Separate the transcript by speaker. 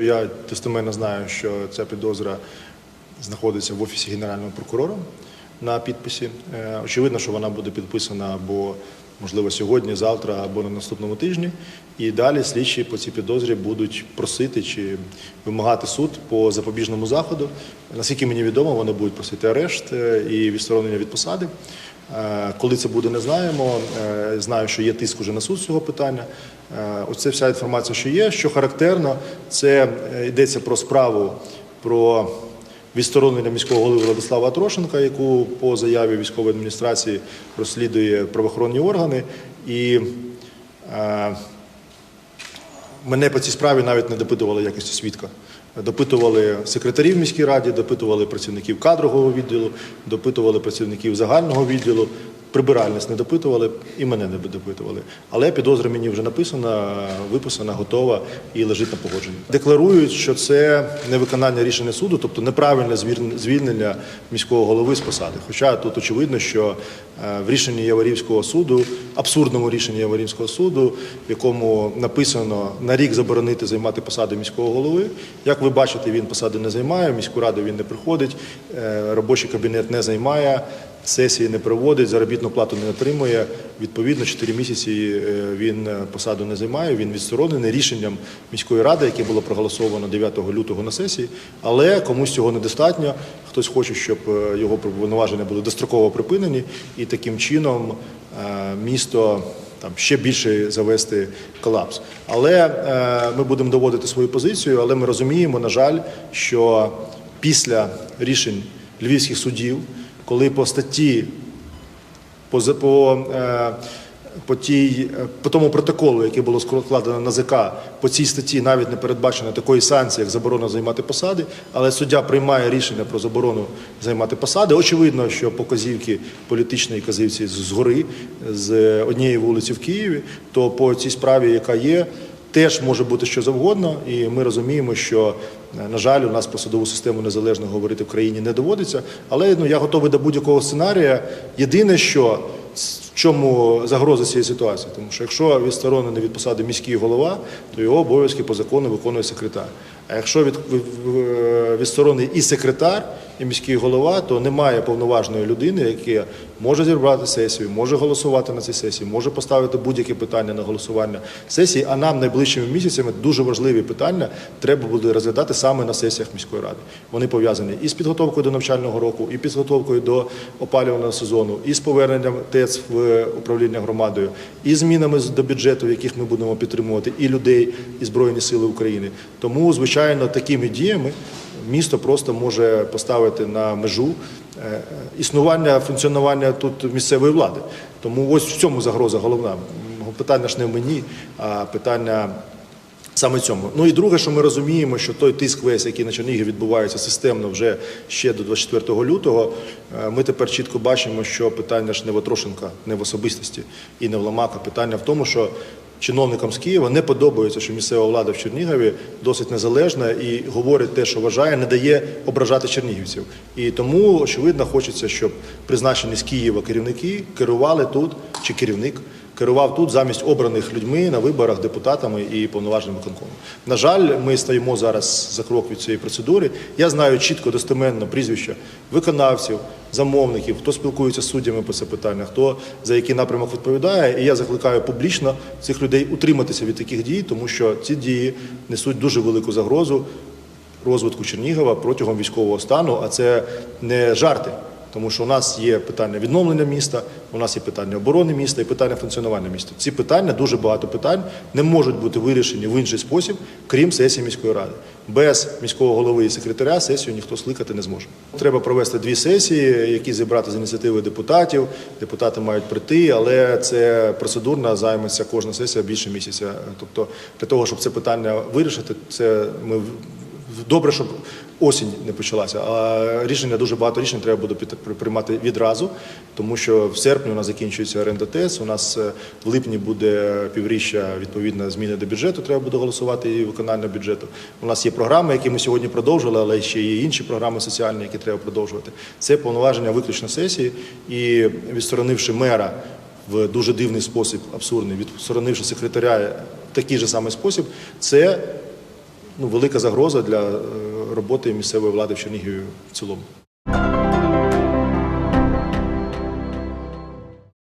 Speaker 1: Я достеменно знаю, що ця підозра знаходиться в офісі генерального прокурора на підписі. Е, Очевидно, що вона буде підписана або можливо сьогодні, завтра, або на наступному тижні. І далі слідчі по цій підозрі будуть просити чи вимагати суд по запобіжному заходу. Наскільки мені відомо, вони будуть просити арешт е, і відсторонення від посади. Е, Коли це буде, не знаємо. Е, Знаю, що є тиск уже на суд цього питання. Е, Оце вся інформація, що є. Що характерно, це йдеться про справу про відсторонення міського голови Владислава Трошенка, яку по заяві військової адміністрації розслідує правоохоронні органи. І Мене по цій справі навіть не допитували якості свідка. Допитували секретарів міській раді, допитували працівників кадрового відділу, допитували працівників загального відділу. Прибиральність не допитували і мене не допитували. Але підозра мені вже написана, виписана, готова і лежить на погодженні. Декларують, що це невиконання рішення суду, тобто неправильне звільнення міського голови з посади. Хоча тут очевидно, що е, в рішенні Яворівського суду, абсурдному рішенні Яворівського суду, в якому написано на рік заборонити займати посади міського голови. Як ви бачите, він посади не займає, в міську раду він не приходить, е, робочий кабінет не займає. Сесії не проводить, заробітну плату не отримує. Відповідно, 4 місяці е, він е, посаду не займає. Він відсторонений рішенням міської ради, яке було проголосовано 9 лютого на сесії. Але комусь цього недостатньо. Хтось хоче, щоб е, його повноваження були достроково припинені, і таким чином місто там ще більше завести колапс. Але ми будемо доводити свою позицію, але ми розуміємо, на жаль, що після рішень львівських судів, коли по статті по, по, е, по, тій, е, по тому протоколу, який було складено на ЗК, по цій статті навіть не передбачено такої санкції, як заборона займати посади, але суддя приймає рішення про заборону займати посади. Очевидно, що по казівки політичної казівці згори, з однієї вулиці в Києві, то по цій справі, яка є, Теж може бути що завгодно, і ми розуміємо, що е, на жаль, у нас про судову систему незалежно говорити в країні не доводиться. Але ну я готовий до будь-якого сценарія. Єдине, що в чому загроза цієї ситуації, тому що якщо відсторонений від посади міський голова, то його обов'язки по закону виконує секретар. А якщо від, в- відсторонений і секретар, і міський голова, то немає повноважної людини, яка може зібрати сесію, може голосувати на цій сесії, може поставити будь-які питання на голосування сесії. А нам найближчими місяцями дуже важливі питання треба буде розглядати саме на сесіях міської ради. Вони пов'язані і з підготовкою до навчального року, і підготовкою до опалювального сезону, і з поверненням ТЕЦ в управління громадою, і змінами до бюджету, яких ми будемо підтримувати і людей, і збройні сили України. Тому, звичайно, такими діями місто просто може поставити на межу е, існування, функціонування тут місцевої влади. Тому ось в цьому загроза головна. Питання ж не в мені, а питання саме цьому. Ну і друге, що ми розуміємо, що той тиск весь, який на Чернігів відбувається системно вже ще до 24 лютого, е, ми тепер чітко бачимо, що питання ж не в Отрошенка, не в особистості і не в Ламака. Питання в тому, що чиновникам з Києва не подобається, що місцева влада в Чернігові досить незалежна і говорить те, що вважає, не дає ображати чернігівців. І тому, очевидно, хочеться, щоб призначені з Києва керівники керували тут чи керівник керував тут замість обраних людьми на виборах депутатами і повноважним виконкомом. На жаль, ми стоїмо зараз за крок від цієї процедури. Я знаю чітко достеменно прізвища виконавців, замовників, хто спілкується з суддями по це питання, хто за який напрямок відповідає. І я закликаю публічно цих людей утриматися від таких дій, тому що ці дії несуть дуже велику загрозу розвитку Чернігова протягом військового стану, а це не жарти. Тому що у нас є питання відновлення міста, у нас є питання оборони міста і питання функціонування міста. Ці питання, дуже багато питань, не можуть бути вирішені в інший спосіб, крім сесії міської ради. Без міського голови і секретаря сесію ніхто скликати не зможе. Треба провести дві сесії, які зібрати з ініціативи депутатів. Депутати мають прийти, але це процедурна займеться кожна сесія більше місяця. Тобто, для того, щоб це питання вирішити, це ми добре, щоб осінь не почалася. А рішення дуже багато рішень треба буде приймати відразу, тому що в серпні у нас закінчується оренда ТЕС. У нас е, в липні буде півріччя відповідно зміни до бюджету. Треба буде голосувати і виконання бюджету. У нас є програми, які ми сьогодні продовжили, але ще є інші програми соціальні, які треба продовжувати. Це повноваження виключно сесії і відсторонивши мера. В дуже дивний спосіб, абсурдний, відсторонивши секретаря в такий же самий спосіб, це ну, велика загроза для е, роботи місцевої влади в Чернігові в цілому.